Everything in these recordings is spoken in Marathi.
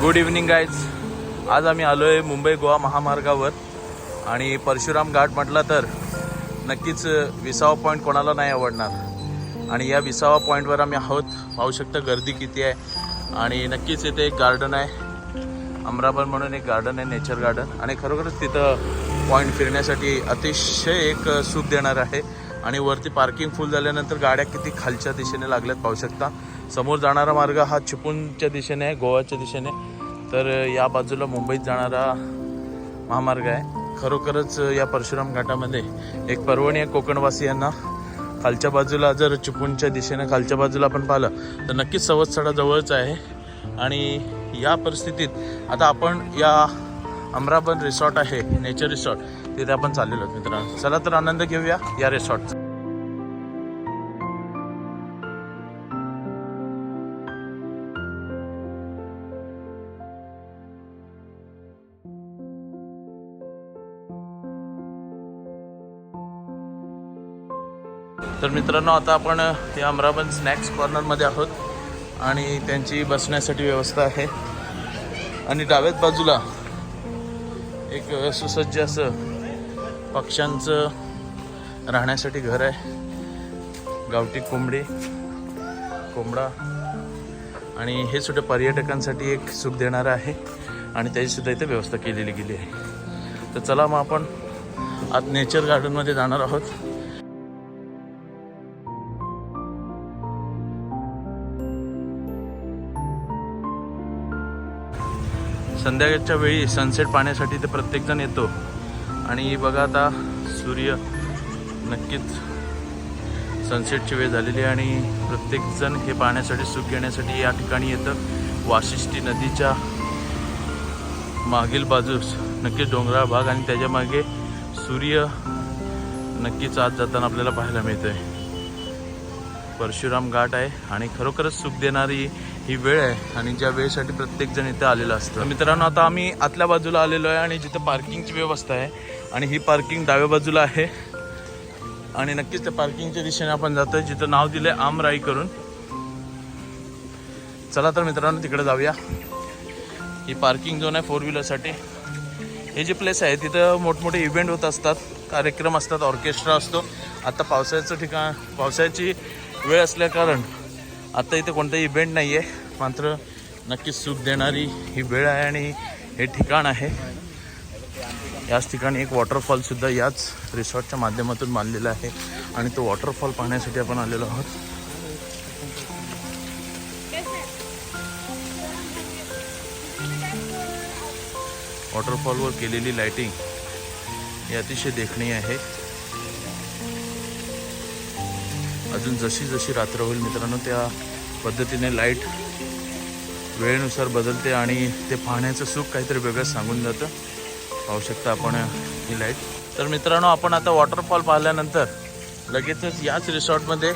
गुड इव्हनिंग गाईज आज आम्ही आलो आहे मुंबई गोवा महामार्गावर आणि परशुराम घाट म्हटलं तर नक्कीच विसावा पॉईंट कोणाला नाही आवडणार. आणि या विसावा पॉईंटवर आम्ही आहोत. पाहू शकता गर्दी किती आहे. आणि नक्कीच इथे एक गार्डन आहे. अमराबन म्हणून एक गार्डन आहे नेचर गार्डन आणि खरोखरच तिथं पॉईंट फिरण्यासाठी अतिशय एक सुख देणार आहे. आणि वरती पार्किंग फुल झाल्यानंतर गाड्या किती खालच्या दिशेने लागल्यात पाहू शकता. समोर जाणारा मार्ग हा चिपळूणच्या दिशेने आहे गोव्याच्या दिशेने. तर या बाजूला मुंबईत जाणारा महामार्ग आहे. खरोखरच या परशुराम घाटामध्ये एक पर्वणी आहे कोकणवासियांना खालच्या बाजूला जर चिपळूणच्या दिशेने खालच्या बाजूला आपण पाहिलं तर नक्कीच सवत्सडा जवळच आहे. आणि या परिस्थितीत आता आपण या अमराबन रिसॉर्ट आहे नेचर रिसॉर्ट. तिथे आपण चाललेलो आहोत मित्रांनो. चला तर आनंद घेऊया या रिसॉर्टचा तर मित्रांनो आता आपण या अमराबन स्नॅक्स कॉर्नरमध्ये आहोत आणि त्यांची बसण्यासाठी व्यवस्था आहे. आणि डाव्यात बाजूला एक सुसज्ज असं पक्ष्यांचं राहण्यासाठी घर आहे. गावठी कोंबडी कोंबडा आणि हे सुद्धा पर्यटकांसाठी एक सुख देणारं आहे आणि त्याचीसुद्धा इथे व्यवस्था केलेली गेली आहे. तर चला मग आपण आज नेचर गार्डनमध्ये जाणार आहोत. संध्याकाळच्या वेळी सनसेट पाहण्यासाठी ते प्रत्येकजण येतो. आणि बघा आता सूर्य नक्कीच सनसेटची वेळ झालेली आहे आणि प्रत्येकजण हे पाहण्यासाठी सुख घेण्यासाठी या ठिकाणी येतं. वाशिष्ठी नदीच्या मागील बाजूस नक्कीच डोंगराळ भाग आणि त्याच्यामागे सूर्य नक्कीच आत जाताना आपल्याला पाहायला मिळतं आहे परशुराम घाट आहे आणि खरोखरच सुख देणारी ही वेळ आहे आणि ज्या वेळेसाठी प्रत्येकजण इथं आलेलं असतं. मित्रांनो आता आम्ही आतल्या बाजूला आलेलो आहे आणि जिथं पार्किंगची व्यवस्था आहे आणि ही पार्किंग डाव्या बाजूला आहे. आणि नक्कीच त्या पार्किंगच्या दिशेने आपण जातो आहे जिथं नाव दिलंय आमराई करून. चला तर मित्रांनो तिकडे जाऊया. ही पार्किंग झोन आहे फोर व्हीलरसाठी हे जे प्लेस आहे तिथं मोठमोठे इव्हेंट होत असतात कार्यक्रम असतात ऑर्केस्ट्रा असतो. आता पावसाळ्याचं ठिकाण पावसाळ्याची वेळ असल्याकारण आत्ता इथे कोणताही इव्हेंट नाही आहे मात्र नक्कीच सुख देणारी ही वेळ आहे आणि हे ठिकाण आहे. याच ठिकाणी एक वॉटरफॉलसुद्धा याच रिसॉर्टच्या माध्यमातून बांधलेला आहे. आणि तो वॉटरफॉल पाहण्यासाठी आपण आलेलो आहोत. वॉटरफॉलवर केलेली लाईटिंग ही अतिशय देखणीय आहे. अजून जशी जशी रात्र होईल मित्रांनो त्या पद्धतीने लाइट वेळेनुसार बदलते आणि ते पाहण्याचं सुख काहीतरी वेगळं सांगून जातं. पाहू शकता आपण ही लाइट तर मित्रांनो आपण आता वॉटरफॉल पाहिल्यानंतर लगेचच याच रिसॉर्टमध्ये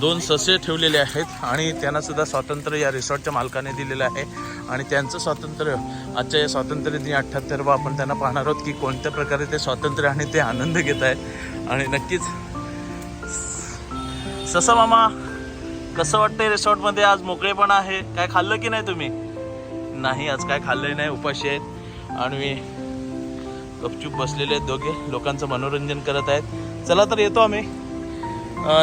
दोन ससे ठेवलेले आहेत आणि त्यांना सुद्धा स्वातंत्र्य या रिसॉर्टच्या मालकाने दिलेलं आहे. आणि त्यांचं स्वातंत्र्य आजच्या या स्वातंत्र्य दिन अठ्ठ्याहत्तरवा आपण त्यांना पाहणार आहोत की कोणत्या प्रकारे ते स्वातंत्र्य आणि ते आनंद घेत आहेत. आणि नक्कीच ससा मामा कसं वाटतंय रिसॉर्टमध्ये आज मोकळेपणा आहे. काय खाल्लं की नाही तुम्ही? नाही आज काय खाल्लंय नाही. उपाशी आहेत. आणि गपचूप बसलेले आहेत दोघे. लोकांचं मनोरंजन करत आहेत. चला तर येतो आम्ही.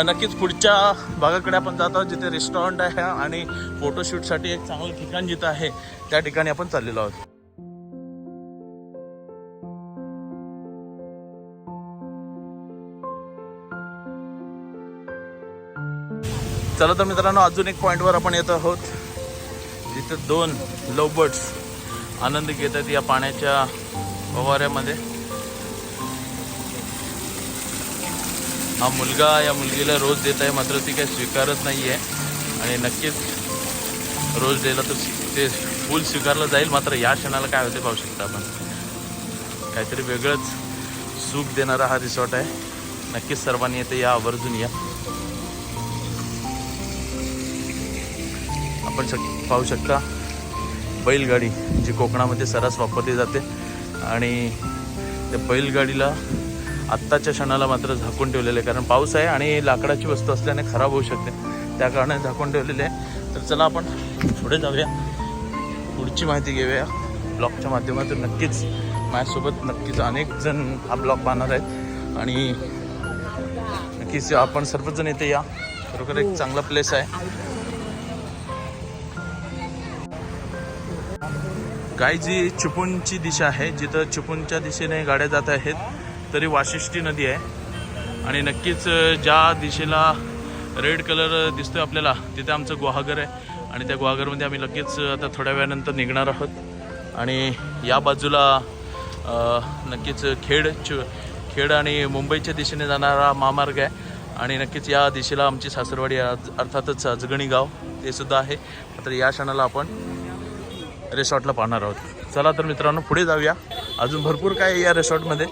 नक्कीच पुढच्या भागाकडे आपण जात आहोत जिथे रेस्टॉरंट आहे आणि फोटोशूटसाठी एक चांगलं ठिकाण जिथं आहे त्या ठिकाणी आपण चाललेलो आहोत. चला तर मित्रांनो अजून एक पॉईंटवर आपण येत आहोत जिथं दोन लव आनंद घेत आहेत या पाण्याच्या फवाऱ्यामध्ये हा मुलगा या मुलगीला रोज देत आहे मात्र ती काही स्वीकारत नाही आहे आणि नक्कीच रोज द्यायला तर ते फुल स्वीकारलं जाईल मात्र या क्षणाला काय होते पाहू शकता आपण. काहीतरी वेगळंच सुख देणारा हा रिसॉर्ट आहे. नक्कीच सर्वांनी येते या आवर्जून या. आपण शक पाहू शकता बैलगाडी जी कोकणामध्ये सर्रास वापरली जाते. आणि त्या बैलगाडीला आत्ताच्या क्षणाला मात्र झाकून ठेवलेलं आहे. कारण पाऊस आहे आणि लाकडाची वस्तू असल्याने खराब होऊ शकते. त्या कारणाने झाकून ठेवलेले आहे. तर चला आपण पुढे जाऊया. पुढची माहिती घेऊया. ब्लॉगच्या माध्यमातून नक्कीच माझ्यासोबत नक्कीच अनेक जण हा ब्लॉग पाहणार आहेत. आणि नक्कीच आपण सर्वजण इथे या. खरोखर एक चांगला प्लेस आहे. काय जी चिपळूणची दिशा आहे जिथं चिपळूणच्या दिशेने गाड्या जात आहेत तरी वाशिष्ठी नदी आहे. आणि नक्कीच ज्या दिशेला रेड कलर दिसतोय आपल्याला तिथे आमचं गुहागर आहे. आणि त्या गुहागरमध्ये आम्ही लगेच आता थोड्या वेळानंतर निघणार आहोत. आणि या बाजूला नक्कीच खेड च खेड आणि मुंबईच्या दिशेने जाणारा महामार्ग आहे. आणि नक्कीच या दिशेला आमची सासरवाडी अर्थातच अजगणी गाव ते सुद्धा आहे. मात्र या क्षणाला आपण रिसॉर्टला पाहणार आहोत. चला तर मित्रांनो पुढे जाऊया. अजून भरपूर काय आहे या रिसॉर्टमध्ये